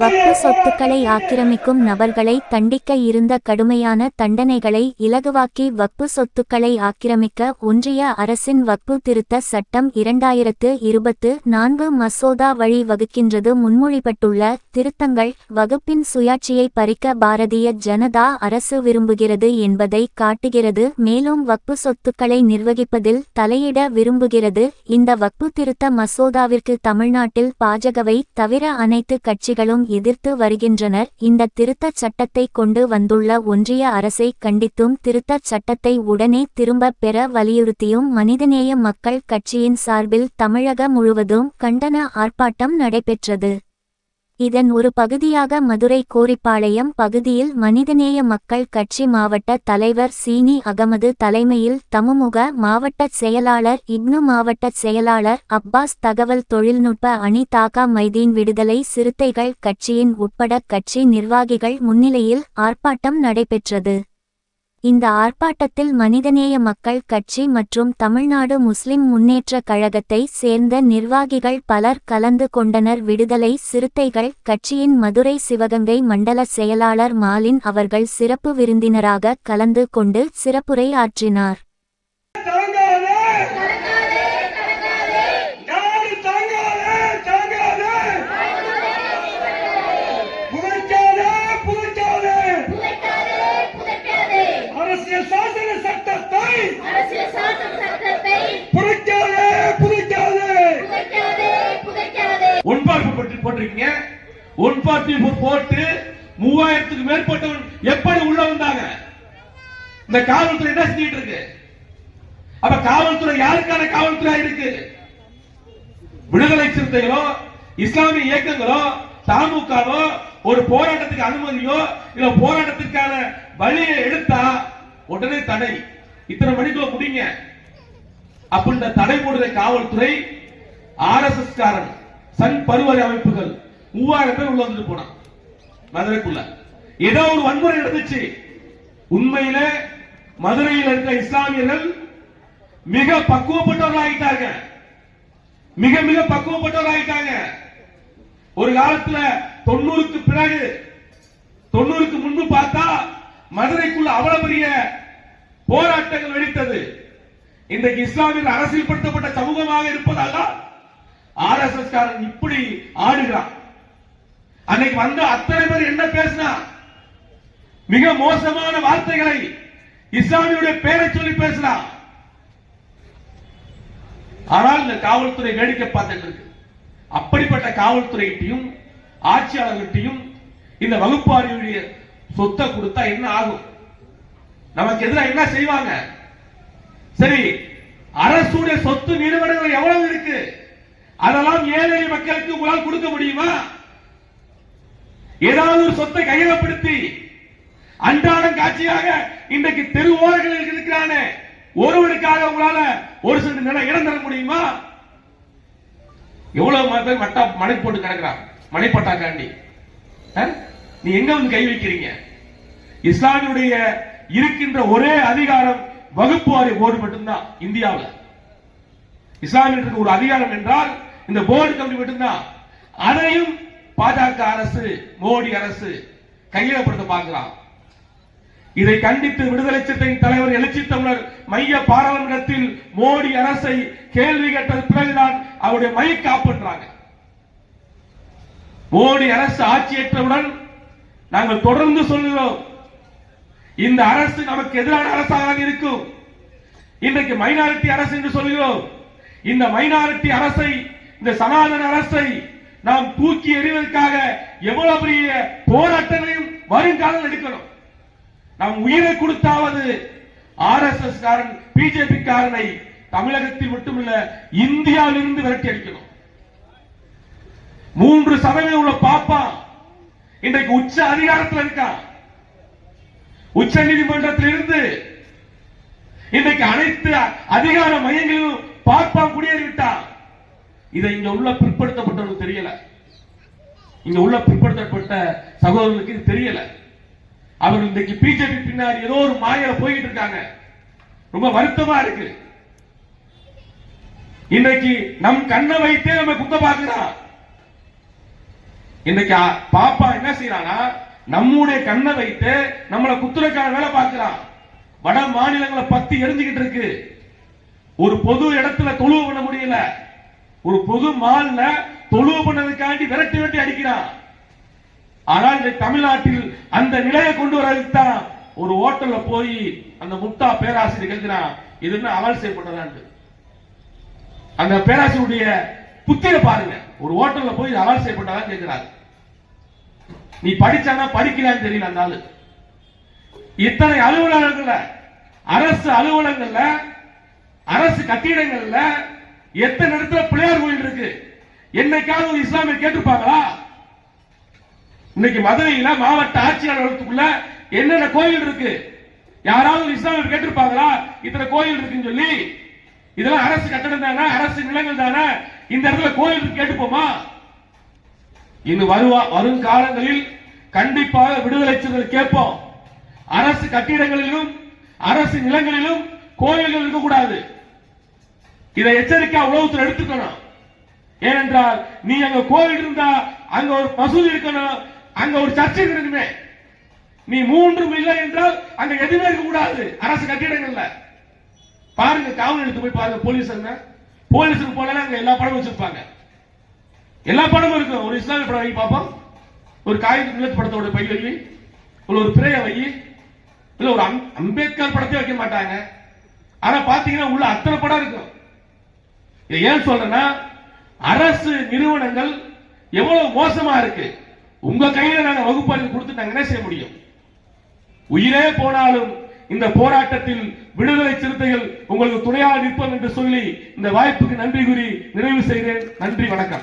வக்பு சொத்துக்களை ஆக்கிரமிக்கும் நபர்களை தண்டிக்க இருந்த கடுமையான தண்டனைகளை இலகுவாக்கி வக்பு சொத்துக்களை ஆக்கிரமிக்க ஒன்றிய அரசின் வக்பு திருத்த சட்டம் இரண்டாயிரத்து இருபத்து நான்கு மசோதா வழி வகுக்கின்றது முன்மொழிபட்டுள்ள திருத்தங்கள் வகுப்பின் சுயாட்சியை பறிக்க பாரதிய ஜனதா அரசு விரும்புகிறது என்பதை காட்டுகிறது. மேலும் வக்பு சொத்துக்களை நிர்வகிப்பதில் தலையிட விரும்புகிறது. இந்த வக்பு திருத்த மசோதாவிற்கு தமிழ்நாட்டில் பாஜகவை தவிர அனைத்து கட்சிகளும் எதிர்த்து வருகின்றனர். இந்த திருத்தச் சட்டத்தை கொண்டு வந்துள்ள ஒன்றிய அரசை கண்டித்தும் திருத்தச் சட்டத்தை உடனே திரும்பப் பெற வலியுறுத்தியும் மனிதநேய மக்கள் கட்சியின் சார்பில் தமிழக முழுவதும் கண்டன ஆர்ப்பாட்டம் நடைபெற்றது. இதன் ஒரு பகுதியாக மதுரை கோரிப்பாளையம் பகுதியில் மனிதநேய மக்கள் கட்சி மாவட்ட தலைவர் சீனி அகமது தலைமையில் தமுமுக மாவட்ட செயலாளர் இக்னு மாவட்ட செயலாளர் அப்பாஸ் தகவல் தொழில்நுட்ப அணி தாகா மைதீன் விடுதலை சிறுத்தைகள் கட்சியின் உட்பட கட்சி நிர்வாகிகள் முன்னிலையில் ஆர்ப்பாட்டம் நடைபெற்றது. இந்த ஆர்ப்பாட்டத்தில் மனிதநேய மக்கள் கட்சி மற்றும் தமிழ்நாடு முஸ்லிம் முன்னேற்ற கழகத்தை சேர்ந்த நிர்வாகிகள் பலர் கலந்து கொண்டனர். விடுதலை சிறுத்தைகள் கட்சியின் மதுரை சிவகங்கை மண்டல செயலாளர் மாலின் அவர்கள் சிறப்பு விருந்தினராக கலந்து கொண்டு சிறப்புரை ஆற்றினார் போட்டிருக்கீங்க ஒன் போட்டிருக்கீங்க ஒன்பார்ப்பு போட்டு மூவாயிரத்துக்கு மேற்பட்டவன் எப்படி உள்ள வந்தாங்க? இந்த காவல்துறை என்ன செஞ்சிட்டு இருக்கு? அப்ப காவல்துறை யாருக்கான காவல்துறை இருக்கு? விடுதலை சிறுத்தைகளோ இஸ்லாமிய இயக்கங்களோ தாமுகாவோ ஒரு போராட்டத்துக்கு அனுமதியோ இல்ல போராட்டத்திற்கான வழியை எடுத்தா உடனே தடை. இத்தனை மணிக்குள்ள முடிங்க. அப்படின்ற தடை போடுற காவல்துறை ஆர் எஸ் எஸ் காரன் சன் பருவறை அமைப்புகள் மூவாயிரம் பேர் உள்ள வந்துட்டு போனான். மதுரைக்குள்ள. ஏதோ ஒரு வன்முறை நடந்துச்சு. உண்மையில மதுரையில் இருந்த இஸ்லாமியர்கள் மிக பக்குவப்பட்டவர்கள் ஆகிட்டாங்க மிக மிக பக்குவப்பட்டவர்கள் ஆகிட்டாங்க ஒரு காலத்துல தொண்ணூறுக்கு பிறகு தொண்ணூறுக்கு முன்பு பார்த்தா மதுரைக்குள்ள அவ்வளவு பெரிய போராட்டங்கள் வெடித்தது. இன்றைக்கு இஸ்லாமியர் அரசியல்படுத்தப்பட்ட சமூகமாக இருப்பதால் ஆர் எஸ் எஸ் காரன் இப்படி ஆடுகிறான். அன்னைக்கு வந்த அத்தனை பேர் என்ன பேசினா? மிக மோசமான வார்த்தைகளை இஸ்லாமியுடைய பேரை சொல்லி பேசினான் ஆனால் இந்த காவல்துறை வேடிக்கை பார்த்துட்டு இருக்கு. அப்படிப்பட்ட காவல்துறைகிட்டையும் ஆட்சியாளர்கிட்டையும் இந்த வகுப்பாரியுடைய சொத்தை கொடுத்தா என்ன ஆகும்? நமக்கு எதிராக என்ன செய்வாங்க? சரி அரசுடைய சொத்து நிறுவனங்கள் எவ்வளவு இருக்கு? அதெல்லாம் ஏழை மக்களுக்கு உங்களால் கொடுக்க முடியுமா? ஏதாவது ஒரு சொத்தை கையகப்படுத்தி அன்றாடம் காட்சியாக இன்றைக்கு தெரு ஓரங்களில் இருக்கிறானே ஒருவனுக்காக உங்களால ஒரு சில நில இடம் தர முடியுமா? எவ்வளவு பேர் மட்டா மனை போட்டு கிடக்குறான் மனைப்பட்டாக்காண்டி அஹ்? நீ எங்க வந்து கை வைக்கிறீங்க? இஸ்லாமியுடைய இருக்கின்ற ஒரே அதிகாரம் வகுப்பு வாரி போர்டு மட்டும்தான் இந்தியாவில். இஸ்லாமியர்களுக்கு ஒரு அதிகாரம் என்றால் இந்த போர்டு கமிட்டி மட்டும்தான் அதையும் பாஜக அரசு மோடி அரசு கையகப்படுத்த பார்க்கிறான். இதை கண்டித்து விடுதலை சிறுத்தையின் தலைவர் எழுச்சி தமிழர் மைய பாராளுமன்றத்தில் மோடி அரசை கேள்வி கேட்டது பிறகுதான் அவருடைய மை காப்பற்றாங்க மோடி அரசு ஆட்சியேற்றவுடன் நாங்கள் தொடர்ந்து சொல்கிறோம் இந்த அரசு நமக்கு எதிரான அரசாக இருக்கும். இன்றைக்கு மைனாரிட்டி அரசு என்று சொல்கிறோம் இந்த மைனாரிட்டி அரசை இந்த சனாதன அரசை நாம் தூக்கி எறிவதற்காக எவ்வளவு பெரிய போராட்டங்களையும் வருங்காலம் எடுக்கணும். நாம் உயிரை கொடுத்தாவது ஆர் எஸ் எஸ் காரன் பிஜேபி காரனை தமிழகத்தில் மட்டுமல்ல இந்தியாவிலிருந்து விரட்டி அடிக்கணும். மூன்று சதவீதம் உள்ள பாப்பா இன்றைக்கு உச்ச அதிகாரத்தில் இருக்கா? உச்ச நீதிமன்றத்தில் இருந்து இன்றைக்கு அனைத்து அதிகார மையங்களிலும் பார்ப்பான் குடியேறிவிட்டான். இதை இங்க உள்ள பிற்படுத்தப்பட்டவர்களுக்கு தெரியல. இங்க உள்ள பிற்படுத்தப்பட்ட சகோதரர்களுக்கு இது தெரியல. அவர்கள் இன்றைக்கு பிஜேபி பின்னாடி ஏதோ ஒரு மாயில போயிட்டு இருக்காங்க. ரொம்ப வருத்தமா இருக்கு. இன்னைக்கு நம் கண்ணை வைத்தே நம்ம குத்த பாக்குறான் இன்னைக்கு பாப்பா என்ன செய்யறானா நம்முடைய கண்ணை வைத்து நம்மளை குத்துறக்கான வேலை பார்க்கிறான் வட மாநிலங்களை பத்தி எரிஞ்சுக்கிட்டு இருக்கு. ஒரு பொது இடத்துல தொழுவு பண்ண முடியல. ஒரு பொது மால்ல தொழுவு பண்ணதுக்காண்டி விரட்டி விரட்டி அடிக்கிறான். ஆனால் இந்த தமிழ்நாட்டில் அந்த நிலையை கொண்டு வர்றதுக்கு தான் ஒரு ஹோட்டல்ல போய் அந்த முட்டா பேராசிரியர் கேட்கிறான் இது என்ன அமல் செய்யப்பட்டதான்னு அந்த பேராசிரியருடைய புத்திர பாருங்க. ஒரு ஹோட்டல்ல போய் இது அமல் கேட்கிறாரு. நீ படிச்சானா படிக்கலான்னு தெரியல அந்த ஆளு. இத்தனை அலுவலகங்கள்ல அரசு அலுவலகங்கள்ல அரசு கட்டிடங்கள்ல எத்தனை இடத்துல பிள்ளையார் கோயில் இருக்கு? என்னைக்காவது ஒரு இஸ்லாமியர் கேட்டிருப்பாங்களா? இன்னைக்கு மதுரையில மாவட்ட ஆட்சியாளர்களுக்குள்ள என்னென்ன கோயில் இருக்கு? யாராவது ஒரு இஸ்லாமியர் கேட்டிருப்பாங்களா? இத்தனை கோயில் இருக்குன்னு சொல்லி. இதெல்லாம் அரசு கட்டடம் தானே அரசு நிலங்கள் தானே. இந்த இடத்துல கோயில் கேட்டுப்போமா? இன்னும் வருவா வரும் காலங்களில் கண்டிப்பாக விடுதலை சிறுத்தை கேட்போம். அரசு கட்டிடங்களிலும் அரசு நிலங்களிலும் கோயில்கள் இருக்கக்கூடாது. இதை எச்சரிக்கை உலகத்தில் எடுத்துக்கணும். ஏனென்றால் நீ அங்க கோவில் இருந்தா அங்க ஒரு மசூதி இருக்கணும் அங்க ஒரு சர்ச்சை இருக்கணுமே. நீ மூன்றும் இல்லை என்றால் அங்க எதுவுமே இருக்க கூடாது அரசு கட்டிடங்கள்ல. பாருங்க காவல் எடுத்து போய் பாருங்க போலீஸ் போலீஸுக்கு போனா அங்க எல்லா படமும் வச்சிருப்பாங்க. எல்லா படமும் இருக்கும். ஒரு இஸ்லாமிய படம் வை பார்ப்போம். ஒரு காகித நிலத்து படத்தோட பை வை இல்ல ஒரு பிறைய வை. இல்ல ஒரு அம்- அம்பேத்கர் படத்தையும் வைக்க மாட்டாங்க. ஆனா பாத்தீங்கன்னா உள்ள அத்தனை படம் இருக்கும். இதை ஏன் சொல்றேன்னா அரசு நிறுவனங்கள் எவ்வளவு மோசமா இருக்கு. உங்க கையில நாங்க வகுப்பறிவு கொடுத்து நாங்க என்ன செய்ய முடியும்? உயிரே போனாலும் இந்த போராட்டத்தில் விடுதலை சிறுத்தைகள் உங்களுக்கு துணையாக நிற்போம் என்று சொல்லி இந்த வாய்ப்புக்கு நன்றி கூறி நிறைவு செய்கிறேன். நன்றி வணக்கம்.